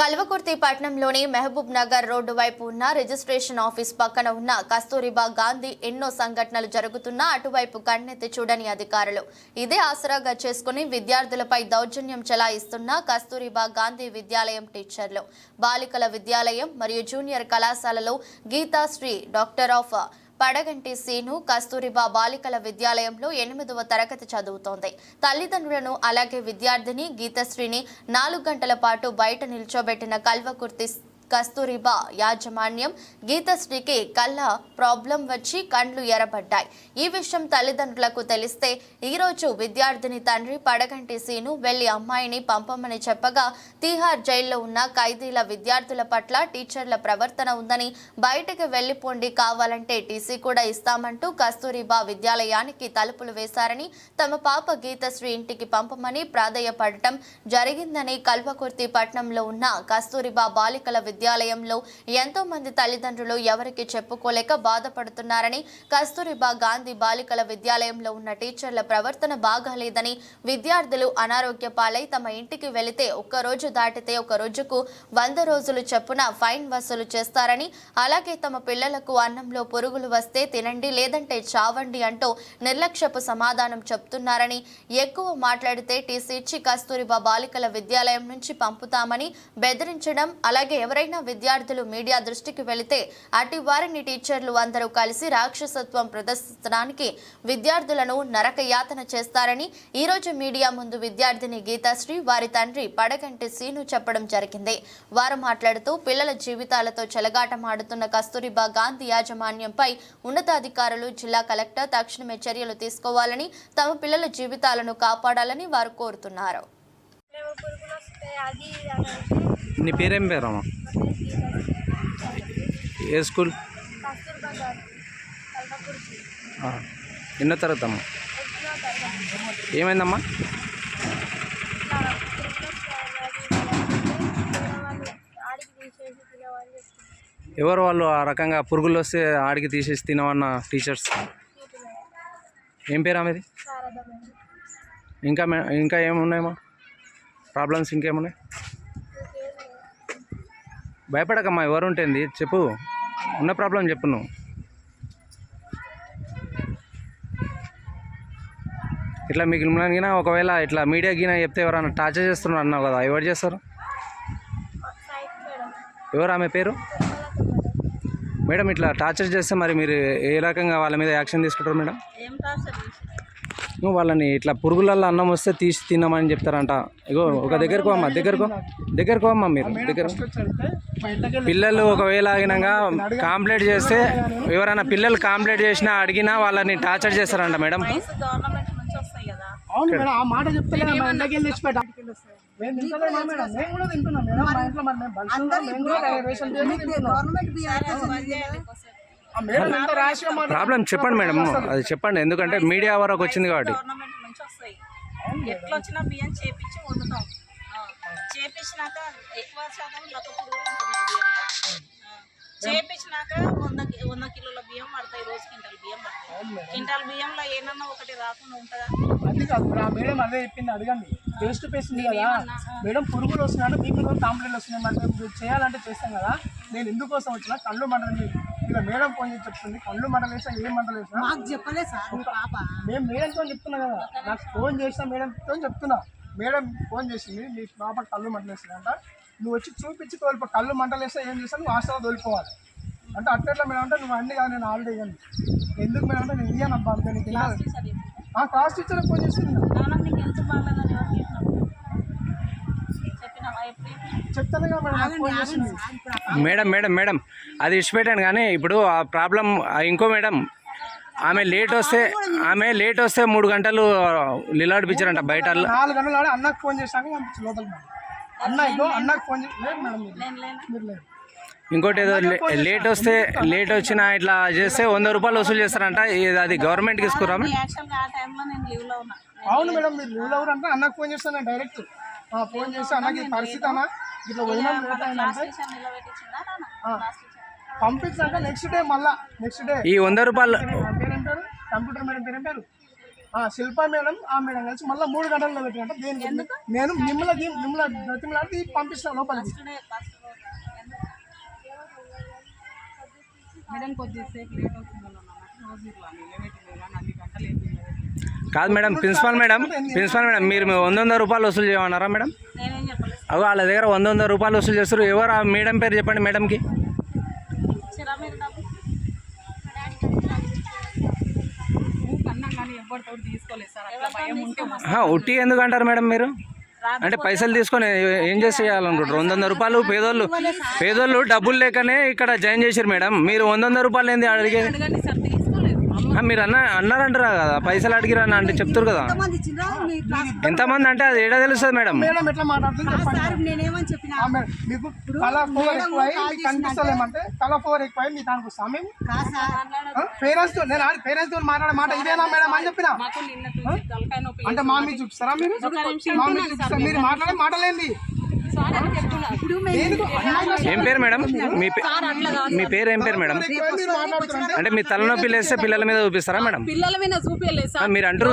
కల్వకుర్తి పట్టణంలోని మహబూబ్ నగర్ రోడ్డు వైపు ఉన్న రిజిస్ట్రేషన్ ఆఫీస్ పక్కన ఉన్న కస్తూరిబా గాంధీ ఎన్నో సంఘటనలు జరుగుతున్నా అటువైపు కన్నెత్తి చూడని అధికారులు. ఇదే ఆసరాగా చేసుకుని విద్యార్థులపై దౌర్జన్యం చెలాయిస్తున్న కస్తూరిబా గాంధీ విద్యాలయం టీచర్లు. బాలికల విద్యాలయం మరియు జూనియర్ కళాశాలలో గీతాశ్రీ డాక్టర్ ఆఫ్ పడగంటి సీను కస్తూరిబా బాలికల విద్యాలయంలో ఎనిమిదవ తరగతి చదువుతోంది. తల్లిదండ్రులను అలాగే విద్యార్థిని గీతశ్రీని నాలుగు గంటల పాటు బయట నిల్చోబెట్టిన కల్వకుర్తి కస్తూరిబా యాజమాన్యం గీతశ్రీకి కళ్ళ ప్రాబ్లం వచ్చి కండ్లు ఎర్రబడ్డాయి. ఈ విషయం తల్లిదండ్రులకు తెలిస్తే ఈరోజు విద్యార్థిని తండ్రి పడగంటి సీను వెళ్ళి అమ్మాయిని పంపమని చెప్పగా తీహార్ జైల్లో ఉన్న ఖైదీల విద్యార్థుల పట్ల టీచర్ల ప్రవర్తన ఉందని బయటకు వెళ్ళిపోండి కావాలంటే టీసీ కూడా ఇస్తామంటూ కస్తూరిబా విద్యాలయానికి తలుపులు వేశారని తమ పాప గీతశ్రీ ఇంటికి పంపమని ప్రాధేయపడటం జరిగిందని కల్వకుర్తి పట్నంలో ఉన్న కస్తూరిబా బాలికల విద్యాలయంలో ఎంతో మంది తల్లిదండ్రులు ఎవరికి చెప్పుకోలేక బాధపడుతున్నారని కస్తూరిబా గాంధీ బాలికల విద్యాలయంలో ఉన్న టీచర్ల ప్రవర్తన బాగాలేదని విద్యార్థులు అనారోగ్య పాలై తమ ఇంటికి వెళితే ఒక్క రోజు దాటితే ఒక రోజుకు వంద రోజులు చెప్పున ఫైన్ వసూలు చేస్తారని అలాగే తమ పిల్లలకు అన్నంలో పురుగులు వస్తే తినండి లేదంటే చావండి అంటూ నిర్లక్ష్యపు సమాధానం చెప్తున్నారని ఎక్కువ మాట్లాడితే టీసీ ఇచ్చి కస్తూరిబా బాలికల విద్యాలయం నుంచి పంపుతామని బెదిరించడం అలాగే ఎవరైనా విద్యార్థులు మీడియా దృష్టికి వెళితే అటు వారిని టీచర్లు అందరూ కలిసి రాక్షసత్వం ప్రదర్శించడానికి విద్యార్థులను నరక యాతన చేస్తారని ఈ రోజు మీడియా ముందు విద్యార్థిని గీతాశ్రీ వారి తండ్రి పడగంటి సీను చెప్పడం జరిగింది. వారు మాట్లాడుతూ పిల్లల జీవితాలతో చెలగాటమాడుతున్న కస్తూరిబా గాంధీ యాజమాన్యంపై ఉన్నతాధికారులు జిల్లా కలెక్టర్ తక్షణమే చర్యలు తీసుకోవాలని తమ పిల్లల జీవితాలను కాపాడాలని వారు కోరుతున్నారు. నీ పేరేం పేరమ్మా ఏ స్కూల్? ఎన్నో తరగతి అమ్మా ఏమైందమ్మా? ఎవరు వాళ్ళు ఆ రకంగా పురుగులు వస్తే ఆడికి తీసేసి తినవన్న టీచర్స్? మీద ఏం పేరు మేడం ఇంకా ఇంకా ఏమున్నాయమ్మా? ప్రాబ్లమ్స్ ఇంకేమున్నాయి? ఇంకేం భయపడకమ్మా ఎవరు ఉంటుంది చెప్పు. ఉన్న ప్రాబ్లం చెప్పు నువ్వు. ఇట్లా మీకు గిన ఒకవేళ ఇట్లా మీడియా గినా చెప్తే ఎవరైనా టార్చర్ చేస్తున్నారు అన్నావు కదా ఎవరు చేస్తారు? ఎవరు ఆమె పేరు? మేడం ఇట్లా టార్చర్ చేస్తే మరి మీరు ఏ రకంగా వాళ్ళ మీద యాక్షన్ తీసుకుంటారు మేడం? వాళ్ళని ఇట్లా పురుగులల్లో అన్నం వస్తే తీసి తిన్నామని చెప్తారంట. ఇగో ఒక దగ్గరకు అమ్మ దగ్గరకు దగ్గరకు అమ్మ మీరు దగ్గర. పిల్లలు ఒకవేళ ఆగినాక కాంప్లైంట్ చేస్తే ఎవరైనా పిల్లలు కాంప్లైంట్ చేసినా అడిగినా వాళ్ళని టార్చర్ చేస్తారంట మేడం. గవర్నమెంట్ నుంచి వస్తాయి కదా. అవును మేడం ఆ మాట చెప్తలే మా ప్రాబ్లం చెప్పండి. మేడం. అది చెప్పండి. ఎందుకంటే మీడియా వరకు వచ్చింది కాబట్టి. ఎట్లా వచ్చినా బియ్యం చేపించి వండుతాం. చేపించినాక ఎక్కువ శాతం లక్క చేపించినాక వంద వంద కిలోల బియ్యం పడతాయి రోజు క్వింటాల్ బియ్యం పడతాయి. క్వింటాల్ బియ్యంలో ఏమన్నా ఒకటి రాకుండా ఉంటుందా? అది కాదు. మేడం. ఆ మేడం అదే చెప్పింది. అడగండి. ఫేస్ టు ఫేస్ ఉంది కదా. మేడం పురుగులు వస్తున్నాడు మీకు కూడా కాంప్లైంట్ వస్తున్నాయి? మరి చేయాలంటే చేస్తాం కదా. నేను ఎందుకోసం వచ్చినా? కళ్ళు మంటలు ఇలా మేడం ఫోన్ చేసి చెప్తుంది. కళ్ళు మంటలు వేసా ఏం మంటలు వేసా మాకు చెప్పలే సార్ మీ పాప. మేము మేడంతో చెప్తున్నా కదా. నాకు ఫోన్ చేసిన మేడంతో చెప్తున్నా. మేడం ఫోన్ చేసింది నీ పాప కళ్ళు మంటలేస్తుందంట నువ్వు వచ్చి చూపించి తోలిపో కళ్ళు మంటలేస్తే ఏం చేస్తావు నువ్వు హాస్టల్లో తోలిపోవాలి అంటే అట్లా మేడం అంటే నువ్వు అన్ని కాదు నేను ఆల్రెడీ ఇవ్వను ఎందుకు మేడం అంటే నేను ఇయ్యాను అబ్బా అంతే నీకు క్లాస్ టీచర్ ఫోన్ చేసింది. మేడం మేడం మేడం మేడం అది ఇచ్చిపెట్టాను కానీ ఇప్పుడు ఆ ప్రాబ్లం ఇంకో మేడం ఆమె లేట్ వస్తే ఆమె లేట్ వస్తే మూడు గంటలు నిలబడిపించారంట బయట నాలుగు గంటలు ఆడి అన్నకు ఫోన్ చేశాక లోపలికి అన్న అన్నకు ఫోన్ మేడం ఇంకోటి ఏదో లేట్ వస్తే లేట్ వచ్చినా ఇట్లా చేస్తే వంద రూపాయలు వసూలు చేస్తారంట ఇది అది గవర్నమెంట్కి ఉన్నా. అవును మేడం మీరు లీవ్ అన్నకు ఫోన్ చేస్తాను డైరెక్ట్. ఫోన్ చేసి అన్నకి పరిస్థితి అన్న? ఇట్లా పోయినా పంపించాక నెక్స్ట్ డే మళ్ళా నెక్స్ట్ డే ఈ వంద రూపాయలు పేరేం? పేరు? కంప్యూటర్ మేడం పేరేం పేరు? ఆ శిల్ప మేడం ఆ మేడం కలిసి మళ్ళీ మూడు గంటల్లో పెట్టినట్ట దేనికి? నేను మిమ్మల్ని మిమ్మల్ని బ్రతిమలాడి పంపిస్తాను లోపలికి. మేడం కొద్దిసేపు లేట్ అవుతుంది రోజు అన్ని గంటలు ఏం తినలేదు కాదు madam principal madam principal madam మీరు వంద వంద రూపాయలు వసూలు చేయమన్నారా మేడం? అవి వాళ్ళ దగ్గర వంద వంద రూపాయలు వసూలు చేస్తారు ఎవరు ఆ మేడం పేరు చెప్పండి మేడంకి? ఉట్టి ఎందుకు అంటారు మేడం మీరు? అంటే పైసలు తీసుకొని ఏం చేసి చేయాలనుకుంటారు వంద వంద రూపాయలు పేదోళ్ళు పేదోళ్ళు డబ్బులు లేకనే ఇక్కడ జాయిన్ చేశారు మేడం. మీరు వంద వంద రూపాయలు ఏంది అడిగేది మీరు అన్న అన్నారంటారా కదా? పైసలు అడిగిరా అంటే చెప్తారు కదా. ఎంతమంది అంటే అది ఏడా తెలుస్తుంది మేడం? ఎట్లా పవర్ ఎక్కువ కనిపిస్తలేమంటే మీకు మేము పేరెంట్స్తో నేను పేరెంట్స్తో మాట్లాడే మాట ఇదేనా మేడం అని చెప్పిన? అంటే మా మీద చూపిస్తారా మీరు? మా మీద చూపిస్తారా? మీరు మాట్లాడే మాటలేంది. సార్ అని చెప్తున్నా ఇప్పుడు దేనికి అన్యాయంగా ఏం పేరు మేడం? మీ పే- మీ పేరు ఏం పేరు మేడం? అంటే మీ తలనొప్పి లేస్తే పిల్లల మీద చూపిస్తారా మేడం? పిల్లల మీద చూపించలేదు మీరు అంటారు